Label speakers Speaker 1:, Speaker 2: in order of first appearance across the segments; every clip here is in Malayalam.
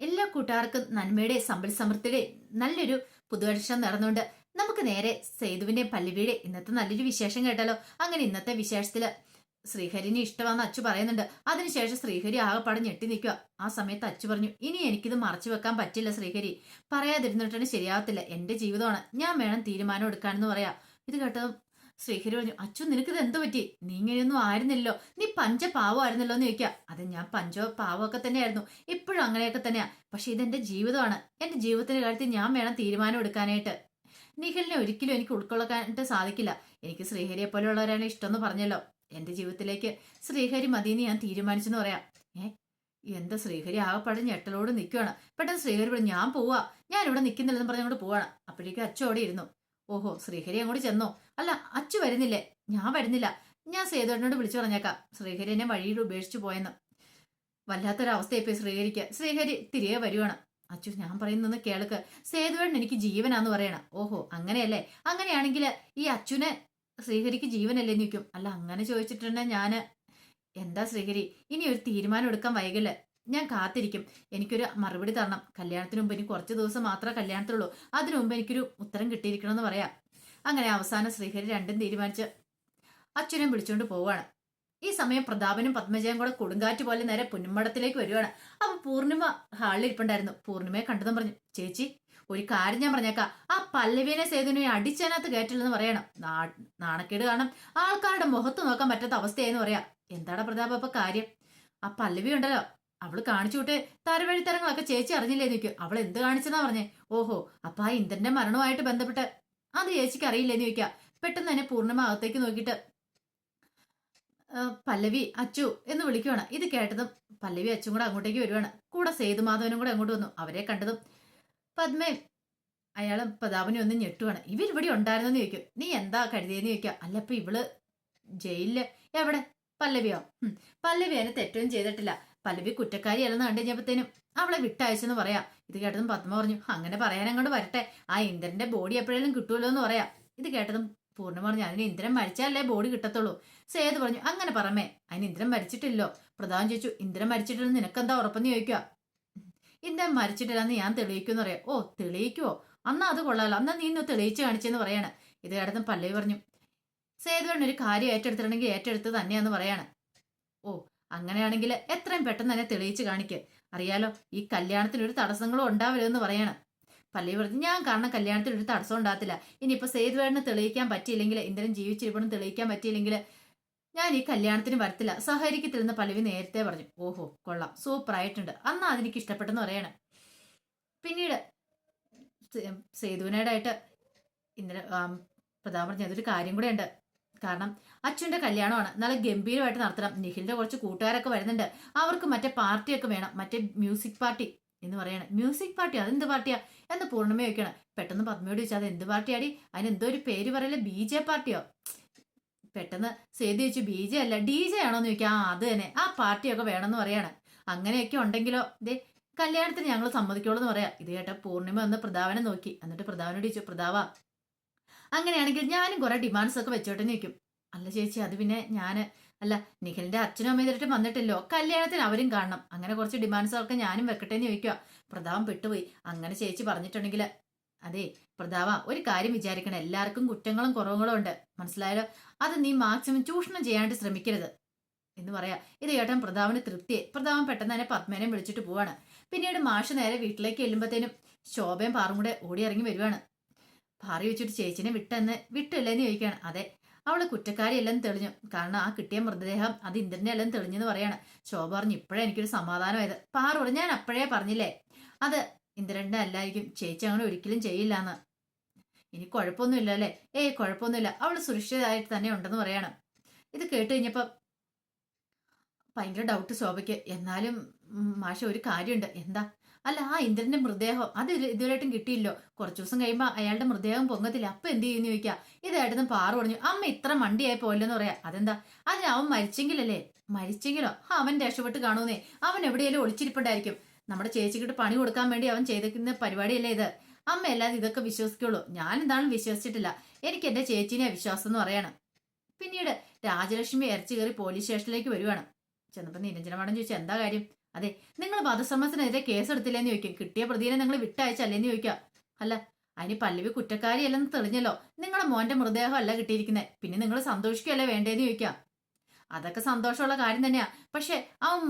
Speaker 1: എല്ലാ കൂട്ടുകാർക്കും നന്മയുടെ സമ്പൽ സമൃദ്ധിയുടെ നല്ലൊരു പുതുവർഷം നടന്നുകൊണ്ട് നമുക്ക് നേരെ സേതുവിന്റെ പല്ലവിയുടെ ഇന്നത്തെ നല്ലൊരു വിശേഷം കേട്ടാലോ അങ്ങനെ ഇന്നത്തെ വിശേഷത്തിൽ ശ്രീഹരിനെ ഇഷ്ടമാണെന്ന് അച്ചു പറയുന്നുണ്ട്. അതിനുശേഷം ശ്രീഹരി ആകെപ്പാടെ ഞെട്ടി നിൽക്കുക. ആ സമയത്ത് അച്ചു പറഞ്ഞു ഇനി എനിക്കിത് മറച്ചു വെക്കാൻ പറ്റില്ല ശ്രീഹരി. പറയാതിരുന്നിട്ടാണ് ശരിയാവത്തില്ല. എന്റെ ജീവിതമാണ്. ഞാൻ വേണം തീരുമാനം എടുക്കാനെന്ന് പറയാ. ഇത് കേട്ടതും ശ്രീഹരി പറഞ്ഞു അച്ചു നിനക്കിത് എന്ത് പറ്റി? നീ ഇങ്ങനെയൊന്നും ആയിരുന്നില്ലോ നീ പഞ്ച പാവമായിരുന്നല്ലോ എന്ന് ചോദിക്കുക അത് ഞാൻ പഞ്ചോ പാവമൊക്കെ തന്നെയായിരുന്നു. ഇപ്പോഴും അങ്ങനെയൊക്കെ തന്നെയാ. പക്ഷെ ഇതെന്റെ ജീവിതമാണ്. എന്റെ ജീവിതത്തിന്റെ കാര്യത്തിൽ ഞാൻ വേണം തീരുമാനം എടുക്കാനായിട്ട്. നിഖിലിനെ ഒരിക്കലും എനിക്ക് ഉൾക്കൊള്ളാനായിട്ട് സാധിക്കില്ല. എനിക്ക് ശ്രീഹരിയെ പോലെയുള്ളവരാണ് ഇഷ്ടമെന്ന് പറഞ്ഞല്ലോ. എന്റെ ജീവിതത്തിലേക്ക് ശ്രീഹരി മതിയെന്ന് ഞാൻ തീരുമാനിച്ചെന്ന് പറയാം. ഏ എന്താ ശ്രീഹരി ആകപ്പാടെ ഞെട്ടലോട് നിൽക്കുകയാണ് പെട്ടെന്ന് ശ്രീഹരി പറഞ്ഞു ഞാൻ പോവാ. ഞാൻ ഇവിടെ നിൽക്കുന്നില്ലെന്ന് പറഞ്ഞുകൊണ്ട് പോവാണ്. അപ്പോഴേക്കും അവിടെ ഇരുന്നു. ഓഹോ ശ്രീഹരി അങ്ങോട്ട് ചെന്നോ. അല്ല അച്ചു വരുന്നില്ലേ? ഞാൻ വരുന്നില്ല. ഞാൻ സേതുവേട്ടനോട് വിളിച്ചു പറഞ്ഞേക്കാം. ശ്രീഹരി എന്നെ വഴിയിൽ ഉപേക്ഷിച്ചു പോയെന്ന്. വല്ലാത്തൊരവസ്ഥയായിപ്പോയി ശ്രീഹരിക്ക്. ശ്രീഹരി തിരികെ വരുവാണ്. അച്ചു ഞാൻ പറയുന്നത് കേൾക്ക്. സേതുവേട്ടൻ എനിക്ക് ജീവനാന്ന് പറയണം. ഓഹോ അങ്ങനെയല്ലേ? അങ്ങനെയാണെങ്കിൽ ഈ അച്ചുനെ ശ്രീഹരിക്ക് ജീവനല്ലേ നിൽക്കും അല്ല അങ്ങനെ ചോദിച്ചിട്ടുണ്ടെങ്കിൽ ഞാൻ എന്താ ശ്രീഹരി? ഇനി ഒരു തീരുമാനം എടുക്കാൻ വൈകൽ ഞാൻ കാത്തിരിക്കും. എനിക്കൊരു മറുപടി തരണം. കല്യാണത്തിന് മുമ്പ് എനിക്ക് കുറച്ച് ദിവസം മാത്രമേ കല്യാണത്തിലുള്ളൂ. അതിനു മുമ്പ് എനിക്കൊരു ഉത്തരം കിട്ടിയിരിക്കണമെന്ന് പറയാം. അങ്ങനെ അവസാനം ശ്രീഹരി രണ്ടും തീരുമാനിച്ച് അച്ഛനും വിളിച്ചുകൊണ്ട് പോവാണ് ഈ സമയം പ്രതാപനും പത്മജയും കൂടെ കൊടുങ്കാറ്റ് പോലെ നേരെ പുന്നമ്പടത്തിലേക്ക് വരുവാണ്. അപ്പൊ പൂർണിമ ഹാളിൽ ഇരിപ്പുണ്ടായിരുന്നു. പൂർണിമയെ കണ്ടതും പറഞ്ഞു ചേച്ചി ഒരു കാര്യം ഞാൻ പറഞ്ഞേക്കാം. ആ പല്ലവിനെ സേതുവിനെ അടിച്ചതിനകത്ത് കയറ്റില്ലെന്ന് പറയണം. നാണക്കേട് കാണും ആൾക്കാരുടെ മുഖത്ത് നോക്കാൻ പറ്റാത്ത അവസ്ഥയെന്ന് പറയാം. എന്താടാ പ്രതാപ അപ്പൊ കാര്യം? ആ പല്ലവി ഉണ്ടല്ലോ. അവൾ കാണിച്ചു വിട്ട് തരവഴിത്തരങ്ങളൊക്കെ ചേച്ചി അറിഞ്ഞില്ലേ ചോദിക്കും അവൾ എന്ത് കാണിച്ചെന്നാ പറഞ്ഞേ? ഓഹോ അപ്പൊ ആ ഇന്ദ്രന്റെ മരണവുമായിട്ട് ബന്ധപ്പെട്ട്. അത് ചേച്ചിക്ക് അറിയില്ലേന്ന് ചോദിക്കാം. പെട്ടെന്ന് തന്നെ പൂർണിമ അകത്തേക്ക് നോക്കിയിട്ട് പല്ലവി അച്ചു എന്ന് വിളിക്കുവാണ്. ഇത് കേട്ടതും പല്ലവി അച്ചും കൂടെ അങ്ങോട്ടേക്ക് വരുവാണ്. കൂടെ സേതുമാധവനും കൂടെ അങ്ങോട്ട് വന്നു. അവരെ കണ്ടതും പത്മയും അയാളും പ്രതാപനും ഒന്ന് ഞെട്ടുവാണ്. ഇവരിവിടെ ഉണ്ടായിരുന്നെന്ന് ചോദിക്കും. നീ എന്താ കരുതിയെന്ന് ചോദിക്കാം. അല്ല ഇപ്പൊ ഇവൾ ജയിലിൽ. എവിടെ? പല്ലവിയോ? പല്ലവി അതിന് തെറ്റൊന്നും ചെയ്തിട്ടില്ല. പല്ലവി കുറ്റക്കാരി അല്ലെന്ന് കണ്ടു കഴിഞ്ഞപ്പോഴത്തേനും അവളെ വിട്ടയച്ചെന്ന് പറയാം. ഇത് കേട്ടതും പത്മ പറഞ്ഞു അങ്ങനെ പറയാൻ അങ്ങോട്ട് വരട്ടെ. ആ ഇന്ദ്രന്റെ ബോഡി എപ്പോഴേലും കിട്ടുമല്ലോ എന്ന് പറയാം. ഇത് കേട്ടതും പൂർണ പറഞ്ഞു അതിന് ഇന്ദ്രൻ മരിച്ചാലേ ബോഡി കിട്ടത്തുള്ളൂ. സേത് പറഞ്ഞു അങ്ങനെ പറമേ അതിന് ഇന്ദ്രൻ മരിച്ചിട്ടില്ലോ. പ്രധാനം ചോദിച്ചു ഇന്ദ്രൻ മരിച്ചിട്ടില്ലെന്ന് നിനക്കെന്താ ഉറപ്പെന്ന് ചോദിക്കുക? ഇന്ദ്രൻ മരിച്ചിട്ടില്ലെന്ന് ഞാൻ തെളിയിക്കുമെന്ന് പറയാം. ഓ തെളിയിക്കുവോ? അന്നാ അത് കൊള്ളാലോ. അന്നാ നീ ഇന്ന് തെളിയിച്ചു കാണിച്ചെന്ന് പറയാണ്. ഇത് കേട്ടതും പല്ലവി പറഞ്ഞു സേതുവണ്ണ ഒരു കാര്യം ഏറ്റെടുത്തിട്ടുണ്ടെങ്കിൽ ഏറ്റെടുത്ത് തന്നെയാന്ന് പറയാണ്. ഓ അങ്ങനെയാണെങ്കിൽ എത്രയും പെട്ടെന്ന് തന്നെ തെളിയിച്ച് കാണിക്ക്. അറിയാലോ ഈ കല്യാണത്തിന് ഒരു തടസ്സങ്ങളും ഉണ്ടാവരുതെന്ന് പറയണം. പല്ലവി പറഞ്ഞു ഞാൻ കാരണം കല്യാണത്തിന് ഒരു തടസ്സം ഉണ്ടാകത്തില്ല. ഇനിയിപ്പോൾ സേതുവേട്ടന് തെളിയിക്കാൻ പറ്റിയില്ലെങ്കിൽ ഇന്ദ്രൻ ജീവിച്ചിരിപ്പണം തെളിയിക്കാൻ പറ്റിയില്ലെങ്കിൽ ഞാൻ ഈ കല്യാണത്തിന് വരത്തില്ല. സഹകരിക്കത്തില്ലെന്ന് പല്ലവി നേരത്തെ പറഞ്ഞു. ഓഹോ കൊള്ളാം. സൂപ്പർ ആയിട്ടുണ്ട്. അന്ന് അതെനിക്ക് ഇഷ്ടപ്പെട്ടെന്ന് പറയണം. പിന്നീട് സേതുവിനേടായിട്ട് ഇന്ദ്ര പ്രതാപ് പറഞ്ഞ അതൊരു കാര്യം കൂടെ ഉണ്ട്. കാരണം അച്ഛന്റെ കല്യാണമാണ്. നല്ല ഗംഭീരമായിട്ട് നടത്തണം. നിഖിലിന്റെ കുറച്ച് കൂട്ടുകാരൊക്കെ വരുന്നുണ്ട്. അവർക്ക് മറ്റേ പാർട്ടിയൊക്കെ വേണം. മറ്റേ മ്യൂസിക് പാർട്ടി എന്ന് പറയണം. മ്യൂസിക് പാർട്ടി അതെന്ത് പാർട്ടിയാ? എന്ന് പൂർണിമ ചോദിക്കണം പെട്ടെന്ന് പത്മയോട് ചോദിച്ചാൽ അത് എന്ത് പാർട്ടിയാടി? അതിന് എന്തോ ഒരു പേര് പറയല്ലേ? ബി ജെ പാർട്ടിയോ? പെട്ടെന്ന് സേതു ചോദിച്ചു ബി ജെ അല്ല ഡി ജെ ആണോ? എന്ന് ചോദിക്കാം ആ അത് തന്നെ. ആ പാർട്ടിയൊക്കെ വേണമെന്ന് പറയാണ്. അങ്ങനെയൊക്കെ ഉണ്ടെങ്കിലോ? ദേ കല്യാണത്തിന് ഞങ്ങൾ സമ്മതിക്കോളൂ എന്ന് പറയാം. ഇത് കേട്ട പൂർണിമ വന്ന് പ്രതാപനെ നോക്കി. എന്നിട്ട് പ്രതാപനോട് ചോദിച്ചു പ്രതാവ അങ്ങനെയാണെങ്കിൽ ഞാനും കുറെ ഡിമാൻഡ്സ് ഒക്കെ വെച്ചോട്ടെ നിൽക്കും അല്ല ചേച്ചി അത് പിന്നെ ഞാൻ അല്ല നിഖിലിന്റെ അച്ഛനും അമ്മയും ഇതിട്ട് വന്നിട്ടില്ലോ. കല്യാണത്തിന് അവരും കാണണം. അങ്ങനെ കുറച്ച് ഡിമാൻഡ്സ് ഒക്കെ ഞാനും വെക്കട്ടെ എന്ന് ചോദിക്കുക പ്രതാപം പെട്ടുപോയി. അങ്ങനെ ചേച്ചി പറഞ്ഞിട്ടുണ്ടെങ്കിൽ അതെ പ്രതാപ ഒരു കാര്യം വിചാരിക്കണം. എല്ലാവർക്കും കുറ്റങ്ങളും കുറവുകളും ഉണ്ട്. മനസ്സിലായാലോ അത് നീ മാക്സിമം ചൂഷണം ചെയ്യാണ്ട് ശ്രമിക്കരുത്. എന്ന് പറയാ. ഇത് കേട്ടാൻ പ്രതാപന് തൃപ്തിയെ പ്രതാപൻ പെട്ടെന്ന് തന്നെ പത്മേനെ വിളിച്ചിട്ട് പോവാണ്. പിന്നീട് മാഷ് നേരെ വീട്ടിലേക്ക് ചെല്ലുമ്പോഴത്തേനും ശോഭയും പാറും കൂടെ ഓടി ഇറങ്ങി വരുവാണ്. പാറി വെച്ചിട്ട് ചേച്ചിനെ വിട്ടെന്ന് വിട്ടില്ലെന്ന് ചോദിക്കുകയാണ് അതെ അവൾ കുറ്റക്കാരിയല്ലെന്ന് തെളിഞ്ഞു. കാരണം ആ കിട്ടിയ മൃതദേഹം അത് ഇന്ദ്രനെ അല്ലെന്ന് തെളിഞ്ഞെന്ന് പറയാണ്. ശോഭ പറഞ്ഞു ഇപ്പോഴേ എനിക്കൊരു സമാധാനമായത്. പാറോട് ഞാൻ അപ്പോഴേ പറഞ്ഞില്ലേ? അത് ഇന്ദ്രന്റെ അല്ലായിരിക്കും. ചേച്ചി അങ്ങനെ ഒരിക്കലും ചെയ്യില്ലാന്ന്. ഇനി കുഴപ്പമൊന്നുമില്ല അല്ലേ? ഏയ് കുഴപ്പമൊന്നുമില്ല അവൾ സുരക്ഷിതമായിട്ട് തന്നെ ഉണ്ടെന്ന് പറയാണ്. ഇത് കേട്ട് കഴിഞ്ഞപ്പോൾ ഭയങ്കര ഡൗട്ട് ശോഭയ്ക്ക്. എന്നാലും മാഷ ഒരു കാര്യമുണ്ട്. എന്താ? അല്ല ആ ഇന്ദ്രന്റെ മൃതദേഹം അത് ഇത് ഇതുവരെയായിട്ടും കിട്ടിയില്ലോ. കുറച്ചു ദിവസം കഴിയുമ്പോൾ അയാളുടെ മൃതദേഹം പൊങ്ങത്തില്ല. അപ്പൊ എന്ത് ചെയ്യുന്നു ചോദിക്കുക ഇതായിട്ടൊന്ന് പാറു പറഞ്ഞു അമ്മ ഇത്ര മണ്ടിയായി പോയില്ലെന്ന് പറയാ. അതെന്താ? അതിന് അവൻ മരിച്ചെങ്കിലല്ലേ? മരിച്ചെങ്കിലോ? അവൻ രക്ഷപ്പെട്ട് കാണൂന്നേ. അവൻ എവിടെയെങ്കിലും ഒളിച്ചിരിപ്പുണ്ടായിരിക്കും. നമ്മുടെ ചേച്ചിക്കിട്ട് പണി കൊടുക്കാൻ വേണ്ടി അവൻ ചെയ്തിരിക്കുന്ന പരിപാടിയല്ലേ ഇത്? അമ്മ അല്ലാതെ ഇതൊക്കെ വിശ്വസിക്കുള്ളൂ. ഞാൻ എന്താണെന്ന് വിശ്വസിച്ചിട്ടില്ല. എനിക്ക് എന്റെ ചേച്ചീനെ വിശ്വാസം എന്ന് പറയാണ്. പിന്നീട് രാജലക്ഷ്മി ഇറച്ചി കയറി പോലീസ് സ്റ്റേഷനിലേക്ക് വരുവാണ്. ചെന്നപ്പോ നിരഞ്ജന മാഡം എന്താ കാര്യം? അതെ നിങ്ങൾ വധശ്രമത്തിനെതിരെ കേസെടുത്തില്ലെന്ന് ചോദിക്കും. കിട്ടിയ പ്രതിയെ നിങ്ങൾ വിട്ടയച്ചല്ലേന്ന് ചോദിക്കാം. അല്ല അതിന് പല്ലവി കുറ്റക്കാരിയല്ലെന്ന് തെളിഞ്ഞല്ലോ. നിങ്ങളെ മോന്റെ മൃതദേഹം അല്ല കിട്ടിയിരിക്കുന്നത് പിന്നെ നിങ്ങൾ സന്തോഷിക്കുകയല്ലേ വേണ്ടേന്ന് ചോദിക്കാം. അതൊക്കെ സന്തോഷമുള്ള കാര്യം തന്നെയാ. പക്ഷെ അവൻ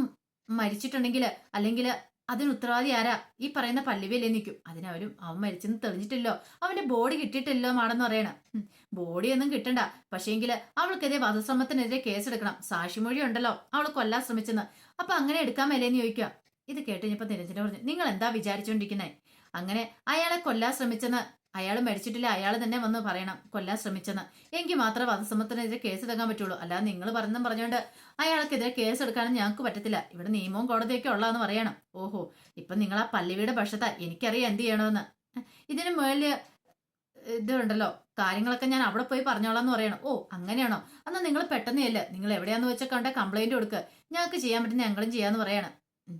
Speaker 1: മരിച്ചിട്ടുണ്ടെങ്കിൽ അല്ലെങ്കിൽ അതിന് ഉത്തരവാദി ആരാ? ഈ പറയുന്ന പള്ളിവിയല്ലേ നിൽക്കും. അതിനവരും അവൻ മരിച്ചെന്ന് തെളിഞ്ഞിട്ടില്ലോ. അവന്റെ ബോഡി കിട്ടിയിട്ടില്ലോ മാടെന്ന് പറയണം. ബോഡി ഒന്നും കിട്ടണ്ട. പക്ഷേങ്കിൽ അവൾക്കെതിരെ വധശ്രമത്തിനെതിരെ കേസെടുക്കണം. സാക്ഷിമൊഴി ഉണ്ടല്ലോ. അവൾ കൊല്ലാൻ ശ്രമിച്ചെന്ന്. അപ്പൊ അങ്ങനെ എടുക്കാൻ മേലേന്ന് ചോദിക്കുക. ഇത് കേട്ട് കഴിഞ്ഞപ്പോ നിരഞ്ജന പറഞ്ഞു നിങ്ങൾ എന്താ വിചാരിച്ചോണ്ടിരിക്കുന്നേ? അങ്ങനെ അയാളെ കൊല്ലാൻ ശ്രമിച്ചെന്ന് അയാൾ മരിച്ചിട്ടില്ല അയാൾ തന്നെ വന്ന് പറയണം കൊല്ലാൻ ശ്രമിച്ചെന്ന്. എങ്കിൽ മാത്രം വധശ്രമത്തിനെതിരെ കേസ് എടുക്കാൻ പറ്റുള്ളൂ. അല്ലാതെ നിങ്ങൾ പറഞ്ഞെന്നും പറഞ്ഞുകൊണ്ട് അയാൾക്കെതിരെ കേസ് എടുക്കാനും ഞങ്ങൾക്ക് പറ്റത്തില്ല. ഇവിടെ നിയമവും കോടതിയൊക്കെ ഉള്ളതെന്ന് പറയണം. ഓഹോ ഇപ്പം നിങ്ങൾ ആ പല്ലിവിയുടെ പക്ഷത്താ. എനിക്കറിയാം എന്ത് ചെയ്യണമെന്ന് ഇതിന് മുകളിൽ ഇതുണ്ടല്ലോ. കാര്യങ്ങളൊക്കെ ഞാൻ അവിടെ പോയി പറഞ്ഞോളാം എന്ന് പറയണം. ഓ അങ്ങനെയാണോ? എന്നാൽ നിങ്ങൾ പെട്ടെന്ന് ചെല്ല്. നിങ്ങൾ എവിടെയാന്ന് വെച്ചാൽ കണ്ട കംപ്ലൈന്റ് കൊടുക്കുക ഞങ്ങൾക്ക് ചെയ്യാൻ പറ്റുന്ന ഞങ്ങളും ചെയ്യാന്ന് പറയണം.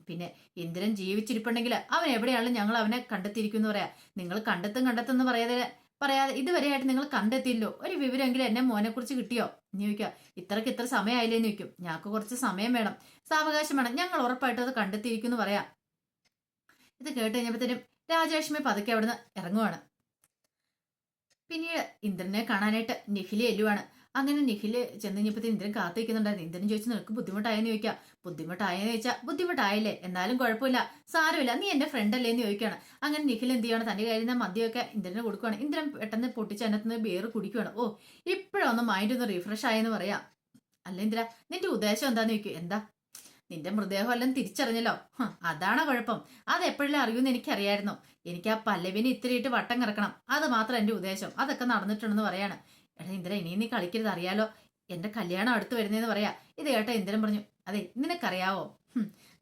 Speaker 1: പിന്നെ ഇന്ദ്രൻ ജീവിച്ചിരിപ്പുണ്ടെങ്കിൽ അവൻ എവിടെയാണ് ഞങ്ങൾ അവനെ കണ്ടെത്തിയിരിക്കും എന്ന് പറയാം. നിങ്ങൾ കണ്ടെത്തും കണ്ടെത്തും എന്ന് പറയാതെ പറയാതെ ഇതുവരെയായിട്ട് നിങ്ങൾ കണ്ടെത്തിയില്ലോ. ഒരു വിവരമെങ്കിലും എന്നെ മോനെ കുറിച്ച് കിട്ടിയോ? എന്ന് ചോദിക്കുക. ഇത്രക്ക് ഇത്ര സമയമായില്ലേന്ന് ചോദിക്കും. ഞങ്ങൾക്ക് കുറച്ച് സമയം വേണം. സാവകാശം വേണം. ഞങ്ങൾ ഉറപ്പായിട്ടും അത് കണ്ടെത്തിയിരിക്കും എന്ന് പറയാം. ഇത് കേട്ട് കഴിഞ്ഞപ്പോഴത്തേനും രാജലക്ഷ്മി പതുക്കെ അവിടുന്ന് ഇറങ്ങുവാണ്. പിന്നീട് ഇന്ദ്രനെ കാണാനായിട്ട് നിഖിലി എല്ലുവാണ്. അങ്ങനെ നിഖിൽ ചെന്ന് കഴിഞ്ഞപ്പോഴത്തെ ഇന്ദ്രൻ കാത്തിരിക്കുന്നുണ്ടായിരുന്നു. ഇന്ദ്രൻ ചോദിച്ചു നിനക്ക് ബുദ്ധിമുട്ടായെന്ന് ചോദിക്കാം. ബുദ്ധിമുട്ടായെന്ന് ചോദിച്ചാൽ ബുദ്ധിമുട്ടായില്ലേ? എന്നാലും കുഴപ്പമില്ല. സാരമില്ല. നീ എന്റെ ഫ്രണ്ട് അല്ലേ എന്ന് ചോദിക്കുകയാണ്. അങ്ങനെ നിഖിൽ എന്ത് ചെയ്യണം തന്റെ കയ്യിൽ നിന്ന് മദ്യമൊക്കെ ഇന്ദ്രനെ കൊടുക്കുകയാണ് ഇന്ദ്രൻ പെട്ടെന്ന് പൊട്ടിച്ച് അതിനകത്ത് ബിയർ കുടിക്കുകയാണ് ഓ ഇപ്പോഴൊന്ന് മൈൻഡ് ഒന്ന് റീഫ്രഷ് ആയെന്ന് പറയാം. അല്ല ഇന്ദ്ര നിന്റെ ഉദ്ദേശം എന്താന്ന് ചോദിക്കും. എന്താ? നിന്റെ മൃതദേഹം എല്ലാം തിരിച്ചറിഞ്ഞല്ലോ. അതാണ് കുഴപ്പം? അത് എപ്പോഴെല്ലാം അറിയുമെന്ന് എനിക്കറിയായിരുന്നു. എനിക്ക് ആ പല്ലവിനെ ഇത്തിരിയിട്ട് വട്ടം കിറക്കണം. അത് മാത്രം എന്റെ ഉദ്ദേശം. അതൊക്കെ നടന്നിട്ടുണ്ടെന്ന് പറയാണ്. എടാ ഇന്ദ്ര ഇനി നീ കളിക്കരുത് അറിയാലോ. എന്റെ കല്യാണം അടുത്ത് വരുന്നതെന്ന് പറയാ. ഇത് കേട്ട ഇന്ദ്രൻ പറഞ്ഞു അതെ നിനക്കറിയാവോ?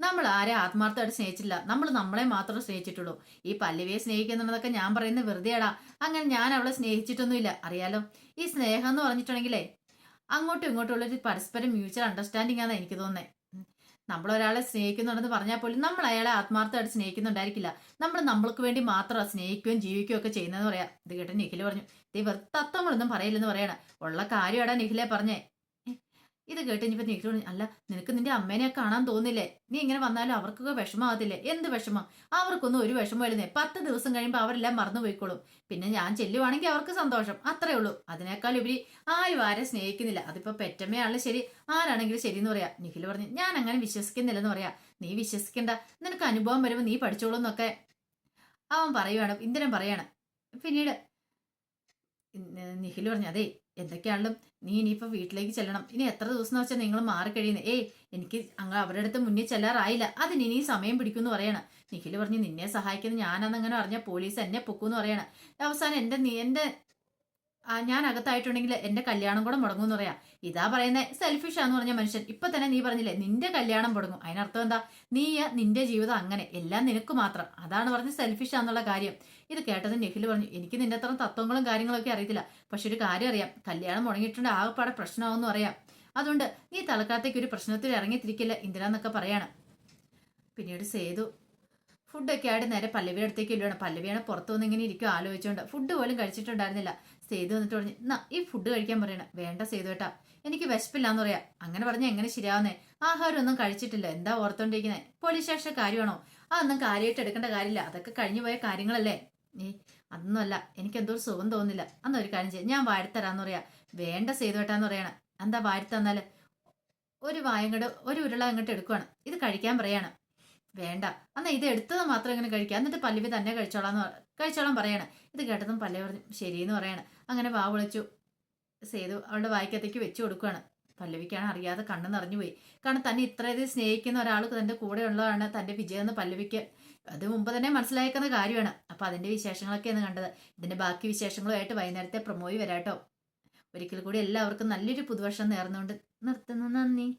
Speaker 1: നമ്മൾ ആരെ ആത്മാർത്ഥമായിട്ട് സ്നേഹിച്ചില്ല നമ്മൾ നമ്മളെ മാത്രമേ സ്നേഹിച്ചിട്ടുള്ളൂ. ഈ പല്ലവിയെ സ്നേഹിക്കുന്നുള്ളതൊക്കെ ഞാൻ പറയുന്നത് വെറുതെയാടാ. അങ്ങനെ ഞാൻ അവളെ സ്നേഹിച്ചിട്ടൊന്നുമില്ല. അറിയാലോ? ഈ സ്നേഹം എന്ന് പറഞ്ഞിട്ടുണ്ടെങ്കിലേ അങ്ങോട്ടും ഇങ്ങോട്ടും ഉള്ളൊരു പരസ്പരം മ്യൂച്വൽ അണ്ടർസ്റ്റാൻഡിംഗ് ആണ് എനിക്ക് തോന്നുന്നത് നമ്മൾ ഒരാളെ സ്നേഹിക്കുന്നുണ്ടെന്ന് പറഞ്ഞാൽ പോലും നമ്മൾ അയാളെ ആത്മാർത്ഥമായിട്ട് സ്നേഹിക്കുന്നുണ്ടായിരിക്കില്ല. നമ്മൾ നമ്മൾക്ക് വേണ്ടി മാത്രം സ്നേഹിക്കുകയും ജീവിക്കുകയും ഒക്കെ ചെയ്യുന്നതെന്ന് പറയാം. ഇത് കേട്ട് നിഖിൽ പറഞ്ഞു ദേ വൃത്തത്വങ്ങളൊന്നും തത്വങ്ങളൊന്നും പറയില്ലെന്ന് പറയണ. ഉള്ള കാര്യമാടാ നിഖിലെ പറഞ്ഞേ. ഇത് കേട്ട് ഇനിയിപ്പോ നിഖിലോ അല്ല നിനക്ക് നിന്റെ അമ്മേനെ കാണാൻ തോന്നില്ലേ? നീ ഇങ്ങനെ വന്നാലും അവർക്കൊക്കെ വിഷമാകത്തില്ലേ എന്ത് വിഷമം? അവർക്കൊന്നും ഒരു വിഷമമില്ലെന്നേ പത്ത് ദിവസം കഴിയുമ്പോൾ അവരെല്ലാം മറന്നു പോയിക്കോളും. പിന്നെ ഞാൻ ചെല്ലുവാണെങ്കിൽ അവർക്ക് സന്തോഷം അത്രേ ഉള്ളൂ. അതിനേക്കാൾ ഉപരി ആരും ആരെ സ്നേഹിക്കുന്നില്ല. അതിപ്പോ പെറ്റമ്മയാണെങ്കിലും ശരി ആരാണെങ്കിലും ശരി എന്ന് പറയാ. നിഖിൽ പറഞ്ഞു ഞാൻ അങ്ങനെ വിശ്വസിക്കുന്നില്ലെന്ന് പറയാ. നീ വിശ്വസിക്കണ്ട. നിനക്ക് അനുഭവം വരുമ്പോൾ നീ പഠിച്ചോളൂ എന്നൊക്കെ അവൻ പറയുവാണ് ഇന്ദ്രൻ പറയാണ് പിന്നീട് നിഖിൽ പറഞ്ഞു അതെ എന്തൊക്കെയാണെങ്കിലും നീ ഇനിയിപ്പോൾ വീട്ടിലേക്ക് ചെല്ലണം. ഇനി എത്ര ദിവസം വെച്ചാൽ നിങ്ങൾ മാറിക്കഴിയുന്നത് ഏയ് എനിക്ക് അങ്ങ് അവരുടെ അടുത്ത് മുന്നിൽ ചെല്ലാറായില്ല. അതിന് ഇനി സമയം പിടിക്കുമെന്ന് പറയണം. നിഖിൽ പറഞ്ഞു നിന്നെ സഹായിക്കുന്ന ഞാനെന്നങ്ങനെ പറഞ്ഞാൽ പോലീസ് എന്നെ പൊക്കുമെന്ന് പറയണം. അവസാനം എന്റെ നീ എന്റെ ആ, ഞാൻ അകത്തായിട്ടുണ്ടെങ്കിൽ എന്റെ കല്യാണം കൂടെ മുടങ്ങും എന്ന് പറയാം. ഇതാ പറയുന്നത് സെൽഫിഷാന്ന് പറഞ്ഞ മനുഷ്യൻ. ഇപ്പൊ തന്നെ നീ പറഞ്ഞില്ലേ നിന്റെ കല്യാണം മുടങ്ങും. അതിനർത്ഥം എന്താ? നീ നിന്റെ ജീവിതം അങ്ങനെ എല്ലാം നിനക്ക് മാത്രം. അതാണ് പറഞ്ഞ് സെൽഫിഷാന്നുള്ള കാര്യം. ഇത് കേട്ടത് നിഖിൽ പറഞ്ഞു എനിക്ക് നിന്റെ അത്ര തത്വങ്ങളും കാര്യങ്ങളൊക്കെ അറിയത്തില്ല. പക്ഷെ ഒരു കാര്യം അറിയാം കല്യാണം മുടങ്ങിയിട്ടുണ്ട് ആകെപ്പാടെ പ്രശ്നമാവെന്ന് അറിയാം അതുകൊണ്ട് നീ തലക്കാലത്തേക്ക് ഒരു പ്രശ്നത്തിൽ ഇറങ്ങിത്തിരിക്കില്ല ഇന്ദിര എന്നൊക്കെ പറയാണ്. പിന്നീട് സേതു ഫുഡൊക്കെ ആയിട്ട് നേരെ പല്ലവിയുടെ അടുത്തേക്ക് ഇല്ലുവാണ് പല്ലവിയാണ് പുറത്തു വന്ന് ഇങ്ങനെ ഇരിക്കും ആലോചിച്ചുകൊണ്ട് ഫുഡ് പോലും കഴിച്ചിട്ടുണ്ടായിരുന്നില്ല. സേതു വന്നിട്ട് പറഞ്ഞു എന്നാ ഈ ഫുഡ് കഴിക്കാൻ പറയണം. വേണ്ട സേതു എനിക്ക് വിശപ്പില്ലാന്ന് പറയാം. അങ്ങനെ പറഞ്ഞാൽ എങ്ങനെ ശരിയാവുന്നേ? ആഹാരം ഒന്നും കഴിച്ചിട്ടില്ല. എന്താ ഓർത്തോണ്ടിരിക്കുന്നത് പോലീസ് സ്റ്റേഷൻ കാര്യമാണോ? അതൊന്നും കാര്യമായിട്ട് എടുക്കേണ്ട കാര്യമില്ല. അതൊക്കെ കഴിഞ്ഞു പോയ കാര്യങ്ങളല്ലേ? ഏ അതൊന്നുമല്ല. എനിക്ക് എന്തോ സുഖം തോന്നുന്നില്ല. അന്നൊരു കാര്യം ചെയ്യാം. ഞാൻ വാഴത്തരാന്ന് പറയാ. വേണ്ട സേതു പറയണം. എന്താ വാഴത്തന്നാൽ ഒരു വായങ്ങട് ഒരു ഉരുള അങ്ങോട്ട് എടുക്കുവാണ്. ഇത് കഴിക്കാൻ പറയാണ്. വേണ്ട. എന്നാ ഇത് എടുത്തത് മാത്രം ഇങ്ങനെ കഴിക്കുക. എന്നിട്ട് പല്ലവി തന്നെ കഴിച്ചോളാന്ന് കഴിച്ചോളാൻ പറയണേ. ഇത് കേട്ടതും പല്ലവി പറഞ്ഞു ശരിയെന്ന് പറയണം. അങ്ങനെ വാ വിളിച്ചു സേതു അവളുടെ വായിക്കത്തേക്ക് വെച്ചു കൊടുക്കുകയാണ് പല്ലവിക്കാണ് അറിയാതെ കണ്ണ് നിറഞ്ഞു പോയി. കാരണം തന്നെ ഇത്രയധികം സ്നേഹിക്കുന്ന ഒരാൾ തന്റെ കൂടെ ഉള്ളതാണ് തന്റെ വിജയം എന്ന് പല്ലവിക്ക് അത് മുമ്പ് തന്നെ മനസ്സിലാക്കുന്ന കാര്യമാണ്. അപ്പൊ അതിന്റെ വിശേഷങ്ങളൊക്കെയാണ് കണ്ടത്. ഇതിന്റെ ബാക്കി വിശേഷങ്ങളുമായിട്ട് വൈകുന്നേരത്തെ പ്രമോയി വരാട്ടോ. ഒരിക്കൽ കൂടി എല്ലാവർക്കും നല്ലൊരു പുതുവർഷം നേർന്നുകൊണ്ട് നിർത്തുന്നു. നന്ദി.